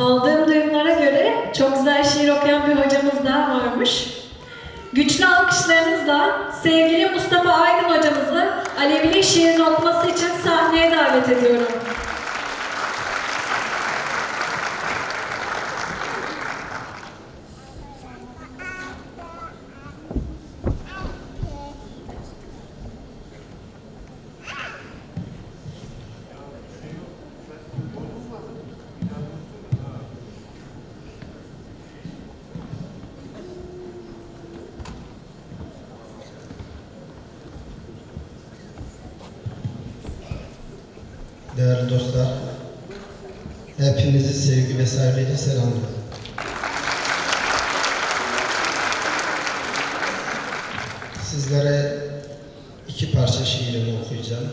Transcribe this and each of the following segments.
Aldığım duyumlara göre çok güzel şiir okuyan bir hocamız daha varmış. Güçlü alkışlarınızla sevgili Mustafa Aydın hocamızı Alevilik şiirini okuması için sahneye davet ediyorum. Değerli dostlar, hepinizi sevgi ve saygıyla selamlıyorum. Sizlere iki parça şiirimi okuyacağım.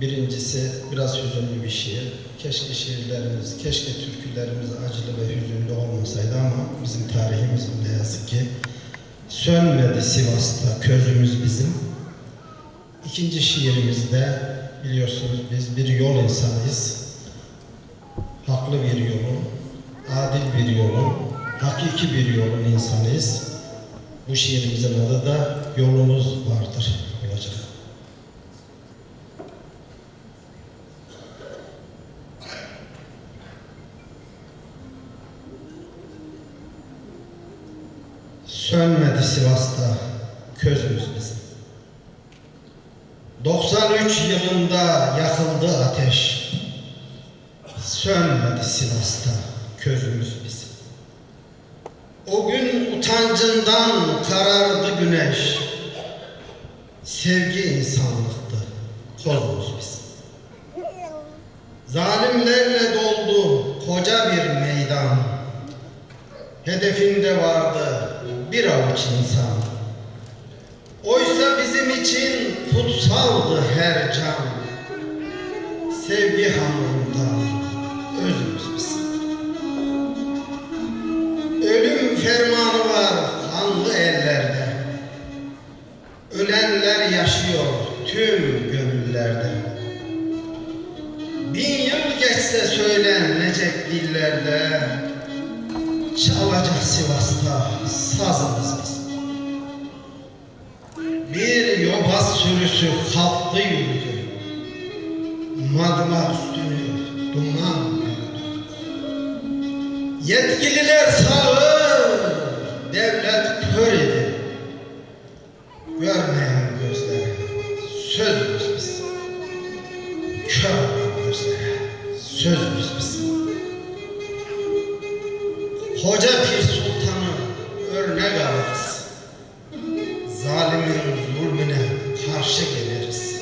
Birincisi biraz hüzünlü bir şiir. Keşke şiirlerimiz, keşke türkülerimiz acılı ve hüzünlü olmasaydı ama bizim tarihimiz ne yazık ki. Sönmedi Sivas'ta közümüz bizim. İkinci şiirimizde biliyorsunuz biz bir yol insanıyız. Haklı bir yolun, adil bir yolun, hakiki bir yolun insanıyız. Bu şiirimizin adı da Yolumuz Vardır olacak. Sönmedi Sivas'ta közümüz bizim. 93 yılında yakıldı ateş. Sönmedi Sivas'ta közümüz bizim. O gün utancından karardı güneş. Sevgi insanlıktı kozumuz bizim. Zalimlerle doldu koca bir meydan. Hedefinde vardı bir avuç insan. Oysa bizim için kutsaldı her can. Sevgi hamurunda özümüz biz. Ölüm fermanı var kanlı ellerde. Ölenler yaşıyor tüm gönüllerde. Bin yıl geçse söylenecek dillerde. Çalacak Sivas'ta sazımız biz. Bir yobaz sürüsü kalktı yürüdü. Madma üstünü duman bürüdü. Yetkililer sağır, devlet kör idi. Görmeyen gözlere sözümüz biz. Kör olan gözlere sözümüz biz. Koca Pir karşı geliriz.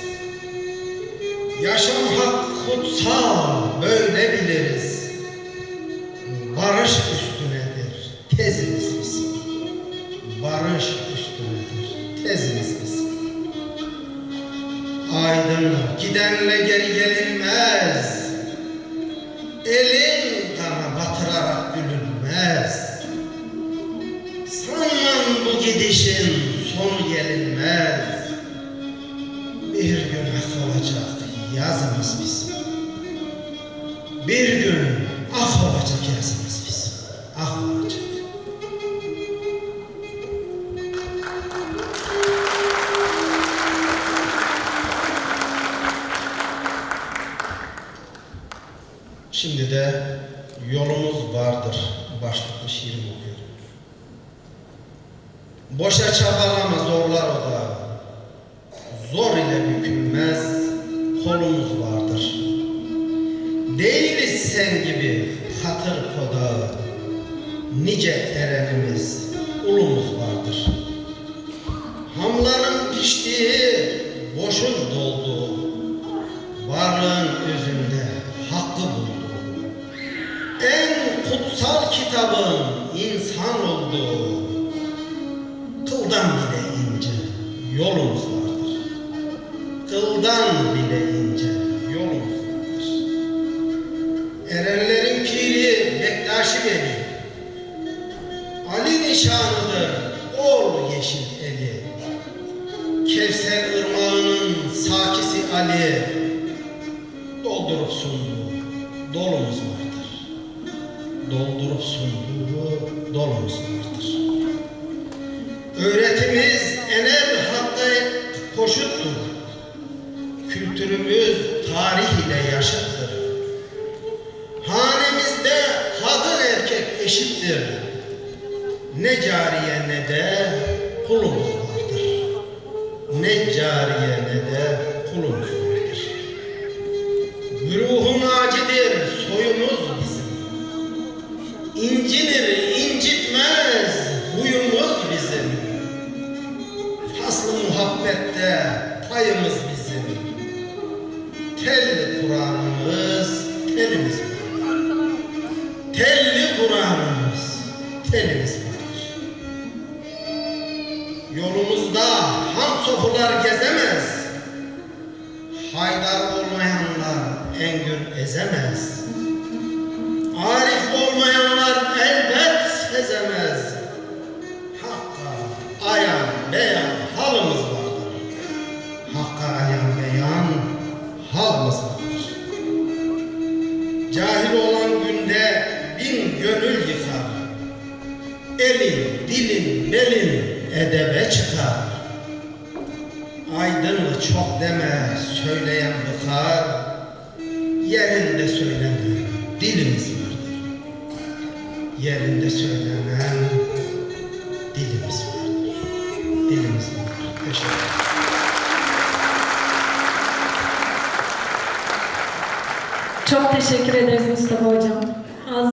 Yaşam hak kutsal böyle biliriz. Barış üstünedir tezimiz bizim. Barış üstünedir tezimiz bizim. Aydın gidenle geri gelinmez. Elin kana batırarak gülünmez. Sanmam bu gidişin sonu gelinmez. Bir gün af olacak yazımız bizim. Bir gün af olacak yazımız bizim. Af olacak. Şimdi de yolumuz vardır başlıklı şiirimi okuyorum. Boşa çabalama zorlar o da. Zor ile bükülmez kolumuz vardır. Değiliz sen gibi hatır kodağı. Nice erenimiz ulumuz vardır. Hamların piştiği boşun doldu. Varlığın özünde hakkı buldu. En kutsal kitabın insan oldu. Kıldan bile ince yolumuz vardır. Erenlerin piri Bektaşi Veli. Ali nişanıdır ol yeşil eli. Kevser ırmağının sakisi Ali. Doldurup sundu dolumuz vardır. doldurup sunduğu dolumuz vardır. Öğretimiz enel hakka koşuttur. Kültürümüz tarih ile yaşıttır. Hanemizde kadın erkek eşittir. Ne cariye ne de kulumuz vardır. Ne cariye ne de kulumuz vardır. Kur'an'ımız, telimiz var. Telli Kur'an'ımız, telimiz vardır. Yolumuzda ham sofular gezemez. Haydar olmayanlar engür ezemez. Edebe çıkar. Aydınlı çok deme, söyleyen bıkar. Yerinde söylenen dilimiz vardır. Yerinde söylenen dilimiz vardır. Dilimiz vardır. Teşekkür ederim. Çok teşekkür ederiz Mustafa Hocam.